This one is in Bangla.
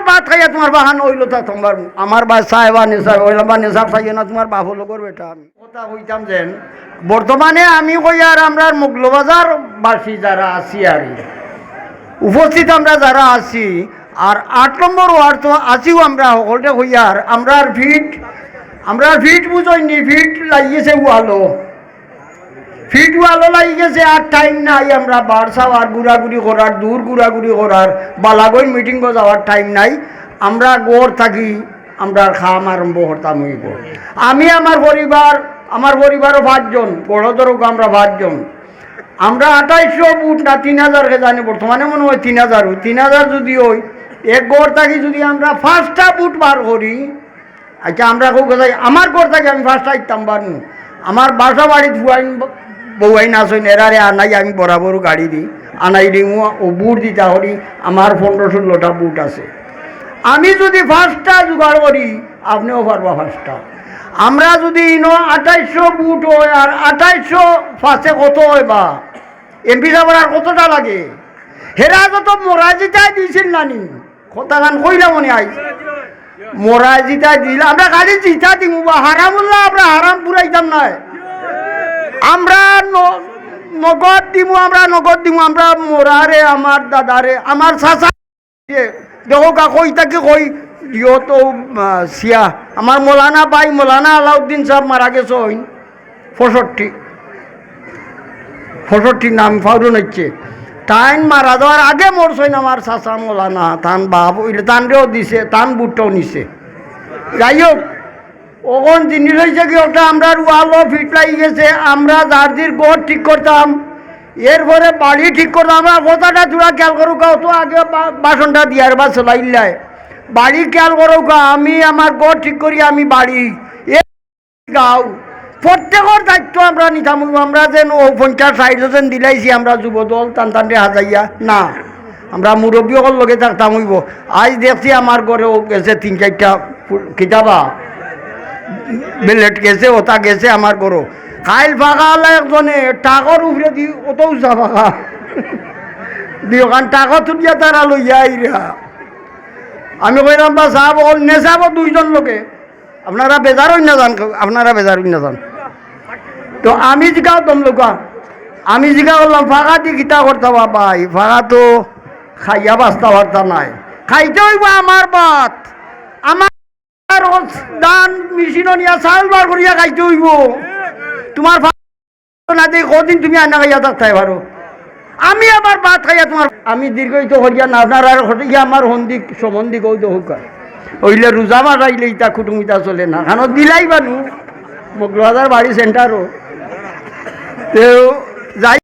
আমার বাদ খাইয়া তোমার বাহান হইল তা তোমার, আমার বা সাহেব বা নেশা হইলাম বা নেশা খাইয়ে না তোমার বাপ লগর বেটা আমি। কথা হইতাম যেন, বর্তমানে আমি কই আর আমরা মুগলবাজার বাসী যারা আছি আর উপস্থিত আমরা যারা আছি, আর আট নম্বর ওয়ার্ড তো আছিও আমরা সকলটা হইয়ার আমরা ফিট আমরা ফিট বুঝইনি ফিট লাগিয়েছে ওয়ালো ফিট ওয়ালো লাগি গেছে আর টাইম নাই আমরা। বারসাও আর ঘুরাঘুরি করার, দূর ঘুরাঘুরি করার বালাগইন মিটিং যাওয়ার টাইম নাই। আমরা গড় থাকি, আমরা খাম আরম্ভ করতাম আমি, আমার পরিবার, আমার পরিবারও পাঁচজন বড় আমরা পাঁচজন। আমরা আঠাইশশো বুট না, তিন হাজারকে জানি, বর্তমানে মনে হয় তিন হাজার তিন হাজার যদি ওই, এক গড় থাকি যদি আমরা পাঁচটা বুট বার করি আচ্ছা আমরা খুব কথা আমার ঘর থাকি আমি ফার্স্ট আইতাম পারব আমার বাসা বাড়িত বুয়াইন বউয়াইন আসইন এরারে আনাই, আমি বরাবর গাড়ি দিই। আনাই দিই, ও বুট দিতা করি আমার পনেরো ষোলোটা বুট আছে। আমি যদি ফার্স্টটা জোগাড় করি, আপনিও পারবা ফার্স্টটা আমরা যদি ইনো আঠাইশশো বুট হয়, আর আঠাইশশো ফার্স্টে কত হয় বা এমপি সাহেবের আর কতটা লাগে? হেরা যত মোরাজিটাই দিয়েছিল নানি। কথা গান কইলাম মনে আই। মোরাজিটা দিল আমরা গাড়ি জিতা দিব বা হারামুল্লাহ, আমরা হারাম পুরাইতাম নাই। আমরা নগদ দিমু, আমরা নগদ দিমু, আমরা মোরারে, আমার দাদারে, আমার চাচা। দেখো কা তাকে কই আমার মৌলানা ভাই মৌলানা আলাউদ্দিন সাহেব মারা গেছে ওই পঁয়ষট্টি। পঁয়ষট্টি নাম ফাউরুন হচ্ছে টাইম মারা যাওয়ার আগে মরছইন আমার চাচা মৌলানা, তান বাপ তানরেও দিছে, তান বুটটাও নিছে। যাই হোক ওখন জিনিস হয়েছে কি, ওটা আমরা ওয়ালও ফিট গেছে, আমরা জার্জির গড় ঠিক করতাম। এরপরে বাড়ি ঠিক করতাম, আমরা কথাটা চূড়া খেয়াল করো কা তো আগে বাসনটা দিয়ার বা চলাইলাই বাড়ি খেয়াল কা আমি আমার গড় ঠিক করি, আমি বাড়ি। গাও। প্রত্যেকের দায়িত্ব আমরা নিতাম, আমরা যেন ও পঞ্চাশ ষাট যেন দিলাইছি, আমরা যুবদল টান টানটে হাজাইয়া। না, আমরা মুরব্বীসকল লগে থাকতাম হইব। আজ দেখছি আমার ঘরেও গেছে তিন চারটা কিতাবা। বেলেট গেছে, ওটা গেছে আমার গরু। খাইল ফাঁকা হলে একজনে, টাকর উপরে দি অত উঁচা ফাঁকা। দি ওখান টাকা তুলিয়া তারা লইয়া আইরা আমি কইলাম বা চাব অল নেচাব দুইজন লোকে। আপনারা বেজার না যান, আপনারা বেজার না যান। তো আমি জিগাও দম লোকা, আমি জিগা করলাম, ফাঁকা দি কিতা করতে ভাই? ফাঁকা তো খাইয়া বাঁচতে পারতা নাই। খাইতে হইব আমার বাত। আমার ধান মেশিনও নিয়ে চাউল বার করিয়া খাইতে হইব। তোমার না দেখ কদিন তুমি আনা খাইয়া পারো। আমি আবার ভাত খাইয়া তোমার আমি আর আমার হোক রোজা মাস আইলে ইটা কুটুমিতা চলে না। খানো দিলাই বানু। মগলবাজার বাড়ি সেন্টারও তো যাই